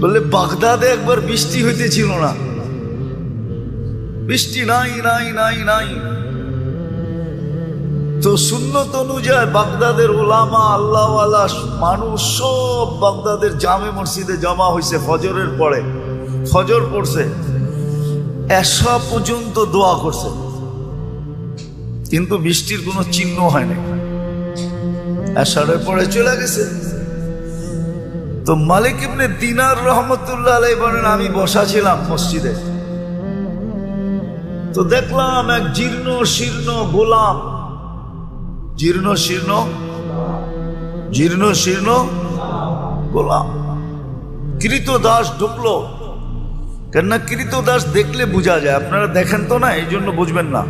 বললে বাগদাদে একবার বৃষ্টি হইতেছিল না। বৃষ্টি নাই নাই নাই নাই। তো সুন্নত অনুযায়ী বাগদাদের ওলামা আল্লাহওয়ালা মানুষ সব বাগদাদের জামে মসজিদে জমা হয়েছে ফজরের পরে। ফজর পড়ছে এসা পর্যন্ত দোয়া করছে। কিন্তু বৃষ্টির কোনো চিহ্ন হয়নি এসারের পরে চলে গেছে। তো মালিক ইবনে দিনার রহমতুল্লাহ আলাই বলেন, আমি বসা ছিলাম মসজিদে। তো দেখলাম এক জীর্ণ শীর্ণ গোলাম। জীর্ণ শীর্ণ? জীর্ণ শীর্ণ গোলাম। কৃত দাস ঢুকলো। কেননা কৃত দাস দেখলে বোঝা যায়। আপনারা দেখেন তো না এই জন্য বুঝবেন না।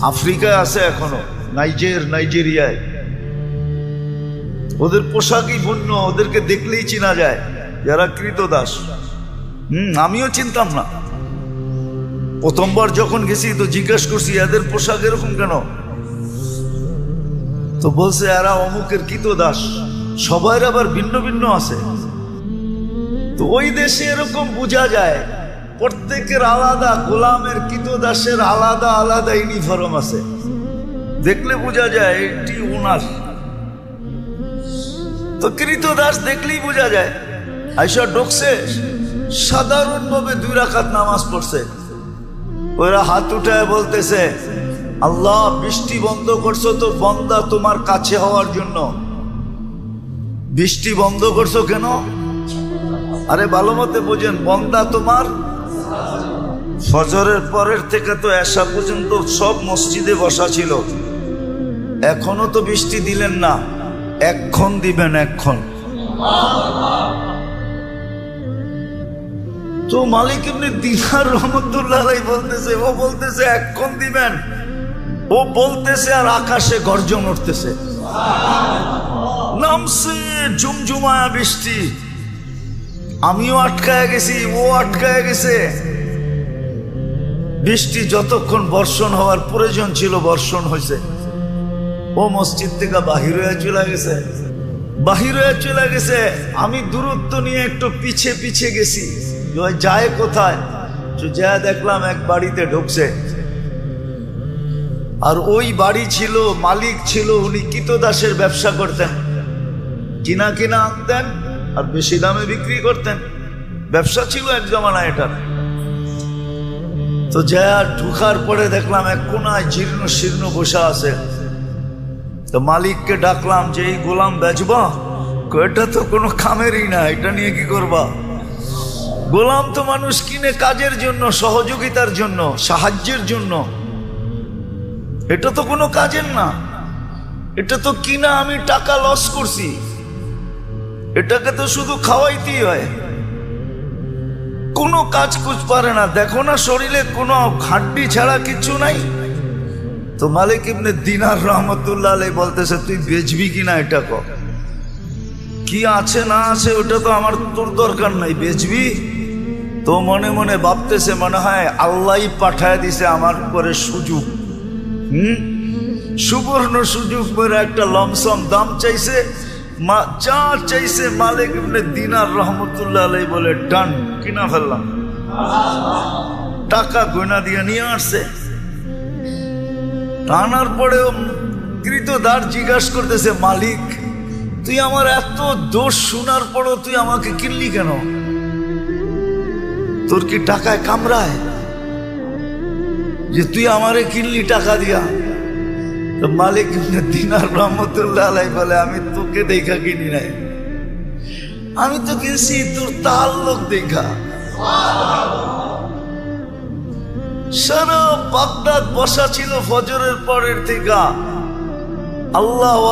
আফ্রিকায় আছে এখনও, নাইজের, নাইজেরিয়ায়। ওদের পোশাকই ভিন্ন ওদেরকে দেখলেই চেনা যায় যারা কৃত দাস হুম, আমিও চিনতাম না। প্রথমবার যখন গেছি তো জিজ্ঞেস করছি, এদের পোশাক এরকম কেন? তো বলছে, এরা অমুকের কিত দাস সবার আবার ভিন্ন ভিন্ন আছে। তো ওই দেশে এরকম বোঝা যায়, প্রত্যেকের আলাদা, গোলামের কিত দাসের আলাদা আলাদা ইউনিফর্ম আছে। দেখলে বোঝা যায়, এটি ওনার। তো কৃত দাস দেখলেই বোঝা যায়। আইসা ঢুকছে, সাধারণভাবে দুই রাখাত নামাজ পড়ছে। ওরা হাত উঠায় বলতেছে, আল্লাহ, বৃষ্টি বন্ধ করছ তো বন্দা তোমার কাছে হওয়ার জন্য। বৃষ্টি বন্ধ করছ কেন? আরে ভালো মতে বোঝেন, বন্দা তোমার ফজরের পরের থেকে তো এসা পর্যন্ত সব মসজিদে বসা ছিল। এখনও তো বৃষ্টি দিলেন না। এক্ষণ দিবেন এক্ষণ তো মালিক এমনি দিনার রহমতুল্লাহ বলতেছে, ও বলতেছে এক্ষণ দিবেন। ও বলতেছে আর আকাশে গর্জন উঠতেছে। নামছে জুমজুমায়া বৃষ্টি। আমিও আটকায় গেছি, ও আটকায় গেছে। বৃষ্টি যতক্ষণ বর্ষণ হওয়ার প্রয়োজন ছিল, বর্ষণ হয়েছে ও মসজিদ থেকে বাহির হয়ে চলে গেছে। বাহির হয়ে চলে গেছে। আমি দূরত্ব নিয়ে একটু পিছে পিছে গেছি। যায় কোথায়? যা দেখলাম এক বাড়িতে ঢুকছে। আর ওই বাড়ি ছিল, মালিক ছিল, উনি কিতদাসের ব্যবসা করতেন। কিনা কিনা আনতেন আর বেশি দামে বিক্রি করতেন। ব্যবসা ছিল এক জমানা এটার। তো যা ঢুকার পরে দেখলাম এক কোনায় জীর্ণ শীর্ণ বসা আছে। তো মালিককে ডাকলাম যে, এই গোলাম বেচবা এটা তো কোনো কামেরই না, এটা নিয়ে কি করবা? গোলাম তো মানুষ কিনে কাজের জন্য, সহযোগিতার জন্য, সাহায্যের জন্য। এটা তো কোনো কাজের না। এটা তো কিনা আমি টাকা লস করছি। এটাকে তো শুধু খাওয়াইতেই হয়। কোনো কাজ কুচ পারে না। দেখো না, শরীরে কোনো হাড্ডি ছাড়া কিছু নাই। তো মালিক ইবনে দিনার রহমতুল্লাহ আলাই বলতেছে, তুই বেচবি কিনা এটা ক? কি আছে না আছে ওটা তো আমার তোর দরকার নাই, বেচবি? তো মনে মনে ভাবতেছে, মনে হয় আল্লাহ পাঠায় দিছে আমার উপরে সুযোগ। হুম? সুবর্ণ সুযোগ করে একটা লমসম দাম চাইছে। মা, যা চাইছে মালিক ইবনে দিনার রহমতুল্লাহ আলাই বলে, ডান, কিনা ফেললাম। টাকা গয়না দিয়ে নিয়ে আসছে। টানার পরেও কৃতদার জিজ্ঞাসা করতেছে, মালিক, তুই আমার এত দোষ শোনার পরও তুই আমাকে কিনলি কেন? তোর কি টাকায় কামড়ায়? যে তুই আমারে কিনলি টাকা দিয়া। তো মালিক দিনার রহমতুল্লাহ আলাই বলে, আমি তোকে দেখা কিনি নাই। আমি তো কিনছি তোর তার লোক দেখা। সারা বাগদাদ বসা ছিল ফজরের পরের থেকে আল্লাহ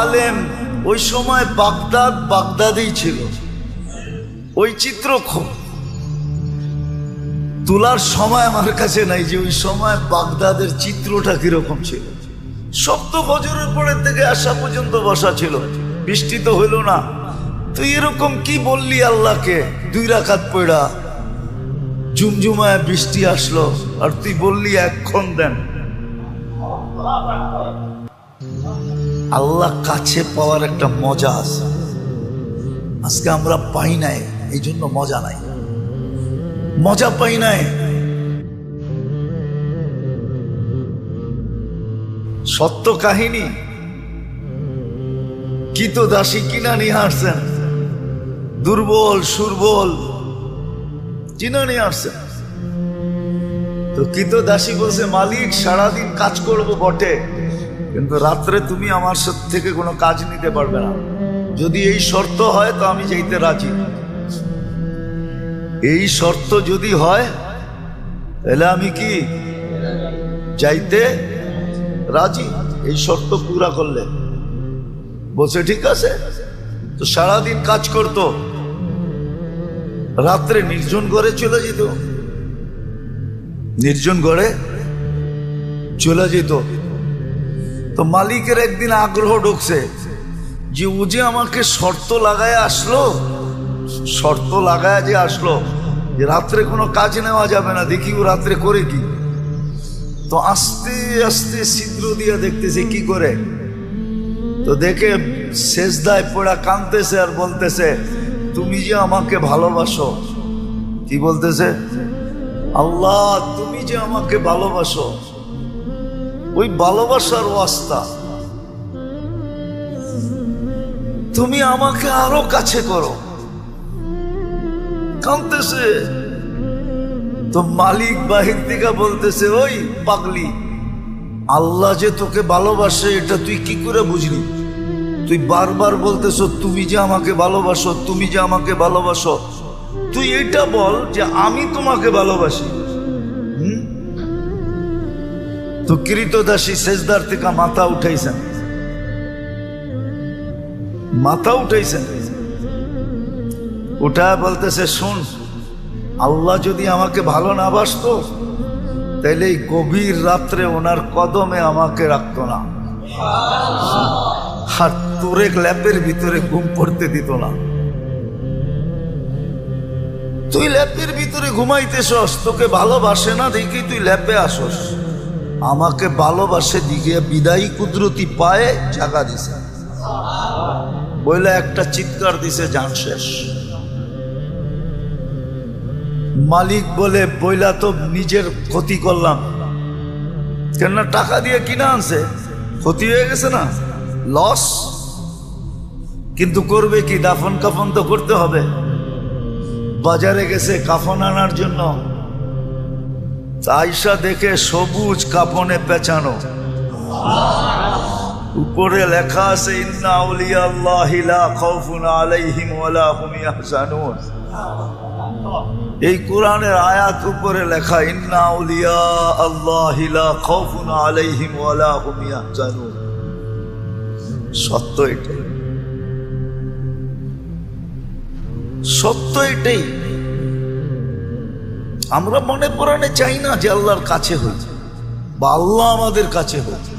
আলেম ওই সময় বাগদাদ বাগদাদেই ছিল। ওই চিত্র তোলার সময় আমার কাছে নাই যে ওই সময় বাগদাদের চিত্রটা কীরকম ছিল। সব তো ফজরের পরের থেকে আসা পর্যন্ত বসা ছিল। বৃষ্টি তো হইল না। তুই এরকম কি বললি আল্লাহকে? দুই রাখাত পড়া জুমজুমায় বৃষ্টি আসলো, আর তুই বললি এক্ষণ দেন। আল্লাহ কাছে পাওয়ার একটা মজা আছে। আজকে আমরা পাই নাই, এই জন্য মজা নাই। মজা পাই নাই। সত্য কাহিনী? কি তো দাসী কিনা নিয়ে আসছেন দুর্বল, সুরবল চিনা নিয়ে আসছেন তো দাসী বলছে, মালিক, সারাদিন কাজ করব বটে, কিন্তু রাত্রে তুমি আমার থেকে কোনো কাজ নিতে পারবে না। যদি এই শর্ত হয়, তো আমি যাইতে রাজি। এই শর্ত যদি হয়, তাহলে আমি কি যাইতে রাজি? এই শর্ত পুরা করলে। বলছে, ঠিক আছে, তো সারাদিন কাজ করতো। রাত্রে নির্জন ঘরে চলে যেত। নির্জন ঘরে চলে যেত। তো মালিকের একদিন আগ্রহ ঢুকছে যে ও যে আমাকে শর্ত লাগায় আসলো, শর্ত লাগায় যে আসলো, যে রাত্রে কোনো কাজ নেওয়া যাবে না, দেখি ও রাত্রে করে কি। তো আস্তে আস্তে ছিদ্র দিয়ে দেখতেছে কি করে। তো দেখে শেষদায় পড়া কাঁদতেছে আর বলতেছে তুমি যে আমাকে ভালোবাসো, কি বলতেছে? আল্লাহ, তুমি যে আমাকে ভালোবাসো, ওই ভালোবাসার ওয়াস্তা। তুমি আমাকে আরও কাছে করো। কাঁদতেছে। তো মালিক বাহির থেকে বলতেছে, ওই পাগলি, আল্লাহ যে তোকে ভালোবাসে, এটা তুই কি করে বুঝলি? তুই বারবার বলতেছ, তুমি যে আমাকে ভালোবাসো, তুমি যে আমাকে ভালোবাসো। তুই এটা বল যে আমি তোমাকে ভালোবাসি? তো কৃতদাসী শেষদার থেকে মাথা উঠাইছেন। মাথা উঠাইছেন। ওটা বলতেছে, শুন, আল্লাহ যদি আমাকে ভালো না বাসতো, তাইলে এই গভীর রাত্রে ওনার কদমে আমাকে রাখতো না। আর তোরে ল্যাপের ভিতরে ঘুম পড়তে দিত না। তুই ল্যাপের ভিতরে ঘুমাইতেছস, তোকে ভালোবাসে না দেখি তুই ল্যাপে আসস। আমাকে ভালোবাসে দিকে বিদায়ী কুদরতি পায়ে জাগা দিছে। বইলে একটা চিৎকার দিছে, জান শেষ। মালিক বলে, বইলা তো নিজের ক্ষতি করলাম। কেননা টাকা দিয়ে কিনা আনছে, ক্ষতি হয়ে গেছে না? লস? কিন্তু করবে কি? দাফন কাফন তো করতে হবে। বাজারে গেছে কাফন আনার জন্য। আয়সা দেখে সবুজ কাপনে পেঁচানো। উপরে লেখা আছে এই কোরআনের আয়াত উপরে লেখা, ইন্না আল্লাহ আলাইহিম ওয়ালা হুম ইয়াহজানুন। সত্য এটাই। সত্য এটাই। আমরা মনে পড়ানে চাই না যে আল্লাহর কাছে হয়েছে বা আল্লাহ আমাদের কাছে হই।